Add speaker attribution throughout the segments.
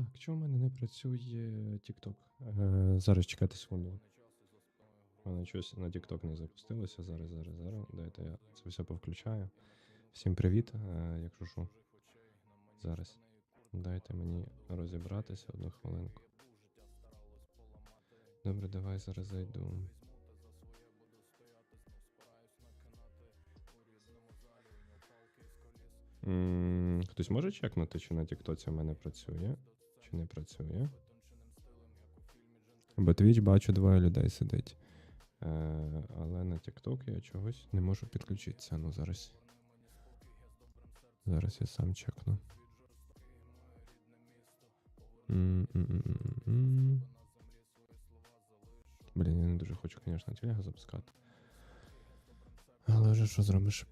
Speaker 1: Так, чому в мене не працює TikTok? Е, зараз чекайте секунду. У мене щось на TikTok не запустилося. Зараз, зараз, зараз. Дайте я це все повключаю. Всім привіт. Е, якщо що. Зараз. Дайте мені розібратися одну хвилинку. Добре, давай зараз зайду. Хтось може чекнути, чи на Тіктоці в мене працює, чи не працює. Бо Twitch бачу двоє людей сидить. Е, але на TikTok я чогось не можу підключитися. Ну зараз. Зараз я сам чекну. Блін, я не дуже хочу, звісно, телегу запускати. Але вже що зробиш?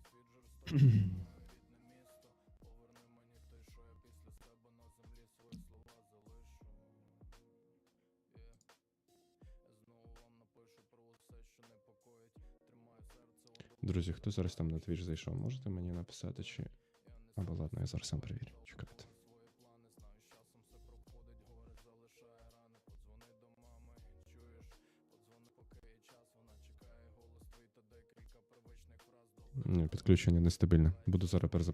Speaker 1: Друзі, хто зараз там на Twitch зайшов, можете мені написати чи. Або ладно, я зараз сам перевірю. Чекайте. Ні, підключення нестабільне. Буду зараз перезапускати.